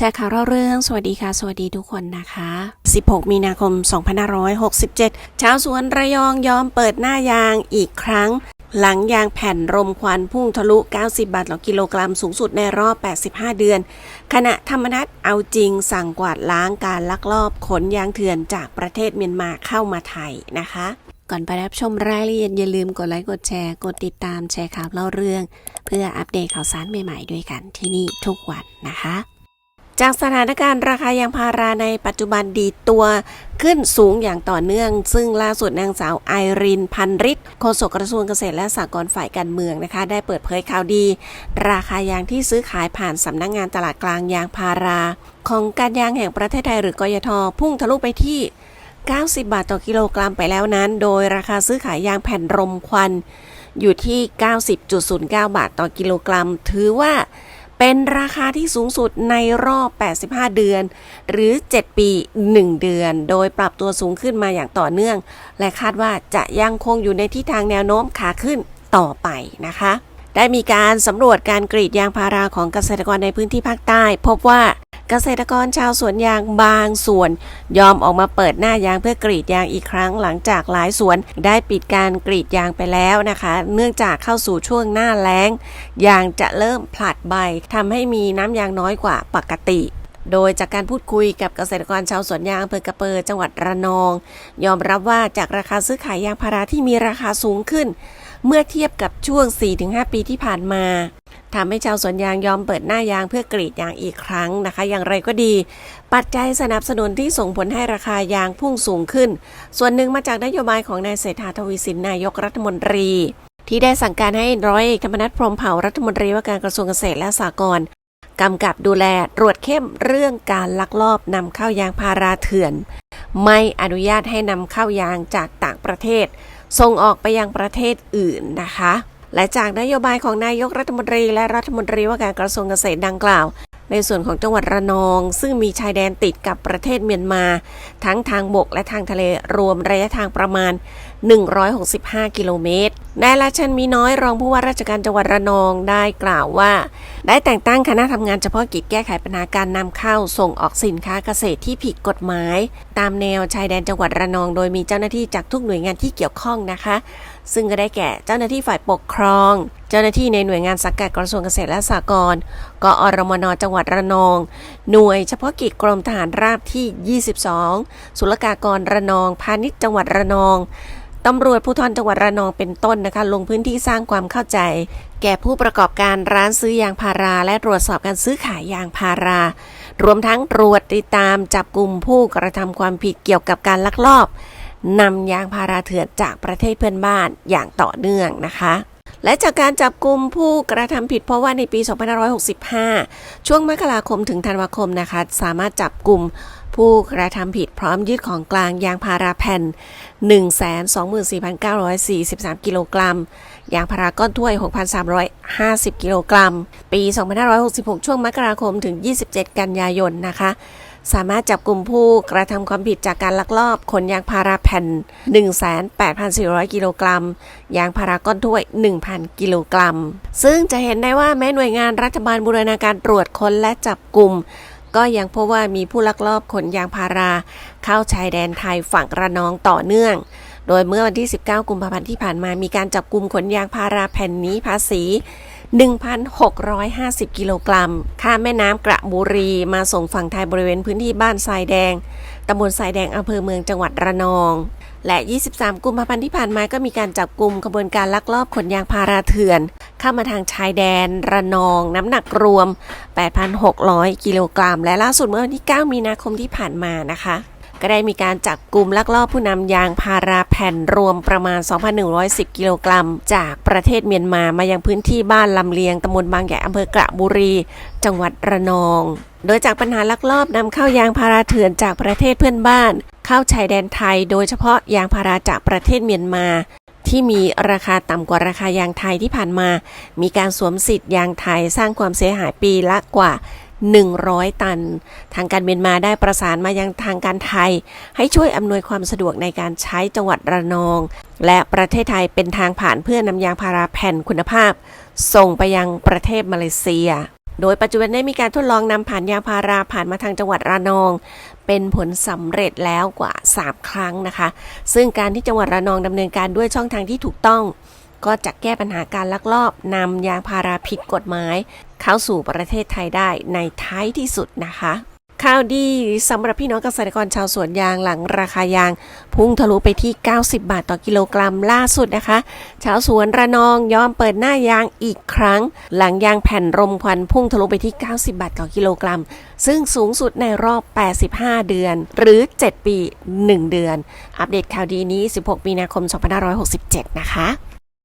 ชร์ข่าวเล่าเรื่อง สวัสดีค่ะ สวัสดีทุกคนนะคะ 16 มีนาคม 2567 ชาวสวนระยองยอมเปิดหน้ายางอีกครั้ง หลังยางแผ่นรมควันพุ่งทะลุ 90 บาทต่อกิโลกรัมสูงสุดในรอบ 85 เดือนขณะธรรมนัตเอาจริงสั่งกวาดล้างการลักลอบขนยางเถื่อนจากประเทศเมียนมาเข้ามาไทยนะคะก่อนไปรับชมรายละเอียดอย่าลืมกดไลค์กดแชร์ กดติดตามแชร์ข่าวเล่าเรื่อง เพื่ออัปเดตข่าวสารใหม่ๆด้วยกันที่นี่ทุกวันนะคะ จากสถานการณ์ราคายางพาราในปัจจุบันดีตัวขึ้นสูงอย่างต่อเนื่อง ซึ่งล่าสุดนางสาวไอรินพันริศโฆษกกระทรวงเกษตรและสหกรณ์ฝ่ายการเมืองนะคะ ได้เปิดเผยข่าวดี ราคายางที่ซื้อขายผ่านสำนักงงานตลาดกลางยางพารา ของการยางแห่งประเทศไทยหรือกยทพุ่งทะลุไปที่ 90 บาทต่อกิโลกรัมไปแล้วนั้น โดยราคาซื้อขายยางแผ่นรมควันอยู่ที่ 90.09 บาทต่อกิโลกรัม ถือว่า เป็นราคาที่สูงสุดในรอบ 85 เดือน หรือ 7 ปี 1 เดือน โดยปรับตัวสูงขึ้นมาอย่างต่อเนื่อง และคาดว่าจะยังคงอยู่ในทิศทางแนวโน้มขาขึ้นต่อไปนะคะ ได้มีการสำรวจการกรีดยางพาราของเกษตรกรในพื้นที่ภาคใต้ พบว่า เกษตรกรชาวสวนยางบางส่วน ยอมออกมาเปิดหน้ายางเพื่อกรีดยางอีกครั้งหลังจากหลายสวนได้ปิดการกรีดยางไปแล้วนะคะ เนื่องจากเข้าสู่ช่วงหน้าแล้ง ยางจะเริ่มผลัดใบทำให้มีน้ำยางน้อยกว่าปกติโดยจากการพูดคุยกับเกษตรกรชาวสวนยางอำเภอกระเปอจังหวัดระนอง ยอมรับว่าจากราคาซื้อขายยางพาราที่มีราคาสูงขึ้น เมื่อเทียบกับช่วง 4-5 ปีที่ผ่านมาทำให้ชาวสวนยางยอมเปิดหน้ายางเพื่อกรีดยางอีกครั้งนะคะ อย่างไรก็ดี ปัจจัยสนับสนุนที่ส่งผลให้ราคายางพุ่งสูงขึ้น ส่วนหนึ่งมาจากนโยบายของนายเศรษฐาทวีสินนายกรัฐมนตรี ที่ได้สั่งการให้ร้อยเอกธรรมนัฐพรมเผ่ารัฐมนตรีว่าการกระทรวงเกษตรและสหกรณ์กำกับดูแลตรวจเข้มเรื่องการลักลอบนำเข้ายางพาราเถื่อน ไม่อนุญาตให้นำเข้ายางจากต่างประเทศ ส่งออกไปยังประเทศอื่นนะคะ และจากนโยบายของนายกรัฐมนตรีและรัฐมนตรีว่าการกระทรวงเกษตรดังกล่าว ในส่วนของจังหวัดระนอง ซึ่งมีชายแดนติดกับประเทศเมียนมา ทั้งทางบกและทางทะเลรวมระยะทางประมาณ 165 กิโลเมตรนายราชันมีน้อยรองผู้ว่าราชการจังหวัดระนองได้กล่าวว่า ได้แต่งตั้งคณะทำงานเฉพาะกิจแก้ไขปัญหาการนำเข้าส่งออกสินค้าเกษตรที่ผิดกฎหมาย ตามแนวชายแดนจังหวัดระนอง โดยมีเจ้าหน้าที่จากทุกหน่วยงานที่เกี่ยวข้องนะคะ ซึ่งก็ได้แก่เจ้าหน้าที่ฝ่ายปกครอง เจ้าหน้าที่ในหน่วยงานสังกัดกระทรวงเกษตรและสหกรณ์กอรมนจังหวัดระนอง หน่วยเฉพาะกิจกรมทหารราบที่ 22 ศุลกากรระนอง พาณิชย์จังหวัดระนองตำรวจภูธรจังหวัดระนองเป็นต้นนะคะ ลงพื้นที่สร้างความเข้าใจ แก่ผู้ประกอบการร้านซื้อยางพารา และตรวจสอบการซื้อขายยางพารา รวมทั้งตรวจติดตามจับกลุ่มผู้กระทำความผิดเกี่ยวกับการลักลอบนำยางพาราเถื่อนจากประเทศเพื่อนบ้านอย่างต่อเนื่องนะคะและจากการจับกลุ่มผู้กระทำผิดเพราะว่าในปี 2565 ช่วงมกราคมถึงธันวาคมนะคะ สามารถจับกลุ่มผู้กระทำผิดพร้อมยึดของกลางยางพาราแผ่น 124,943 กิโลกรัม ยางพาราก้อนถ้วย 6,350 กิโลกรัม ปี 2566 ช่วงมกราคมถึง 27 กันยายนนะคะ สามารถจับกลุ่มผู้กระทำความผิดจากการลักลอบขนยางพาราแผ่น 18,400 กิโลกรัม ยางพาราก้อนถ้วย 1,000 กิโลกรัม ซึ่งจะเห็นได้ว่าแม้หน่วยงานรัฐบาลบูรณาการตรวจค้นและจับกลุ่ม ก็ยังพบว่ามีผู้ลักลอบขนยางพาราเข้าชายแดนไทยฝั่งระนองต่อเนื่องโดยเมื่อวันที่ 19 กุมภาพันธ์ที่ผ่านมา มีการจับกลุ่มขนยางพาราแผ่นนี้ภาษี 1,650 กิโลกรัม ข้ามแม่น้ำกระบุรีมาส่งฝั่งไทยบริเวณพื้นที่บ้านทรายแดง ตำบลทรายแดงอำเภอเมืองจังหวัดระนอง และ 23 กุมภาพันธ์ที่ผ่านมาก็มีการจับกลุ่มขบวนการลักลอบขนยางพาราเถื่อน เข้ามาทางชายแดน ระนอง น้ำหนักรวม 8,600 กิโลกรัม และล่าสุดเมื่อวันที่ 9 มีนาคมที่ผ่านมานะคะ ก็ได้มีการจับกลุ่มลักลอบผู้นำยางพาราแผ่นรวมประมาณ 2,110 กิโลกรัม จากประเทศเมียนมามายังพื้นที่บ้านลำเลียงตำบลบางใหญ่อำเภอกระบุรี จังหวัดระนอง โดยจากปัญหาลักลอบนำเข้ายางพาราเถื่อนจากประเทศเพื่อนบ้าน เข้าชายแดนไทย โดยเฉพาะยางพาราจากประเทศเมียนมาที่มีราคาต่ำกว่าราคายางไทยที่ผ่านมา มีการสวมสิทธิ์ยางไทยสร้างความเสียหายปีละกว่า 100 ตัน ทางการเมียนมาได้ประสานมายังทางการไทย ให้ช่วยอำนวยความสะดวกในการใช้จังหวัดระนอง และประเทศไทยเป็นทางผ่านเพื่อนำยางพาราแผ่นคุณภาพ ส่งไปยังประเทศมาเลเซีย โดยปัจจุบันได้มีการทดลองนำผ่านยางพาราผ่านมาทางจังหวัดระนอง เป็นผลสำเร็จแล้วกว่า 3 ครั้งนะคะ ซึ่งการที่จังหวัดระนองดำเนินการด้วยช่องทางที่ถูกต้องก็จะแก้ปัญหาการลักลอบนำยางพาราผิดกฎหมาย เข้าสู่ประเทศไทยได้ในท้ายที่สุดนะคะข่าวดีสำหรับพี่น้องเกษตรกรชาวสวนยางหลังราคายาง พุ่งทะลุไปที่ 90 บาทต่อกิโลกรัมล่าสุดนะคะ ชาวสวนระนองยอมเปิดหน้ายางอีกครั้ง หลังยางแผ่นรมควันพุ่งทะลุไปที่ 90 บาทต่อกิโลกรัม ซึ่งสูงสุดในรอบ 85 เดือน หรือ 7 ปี 1 เดือน อัปเดตข่าวดีนี้ 16 มีนาคม 2567 นะคะ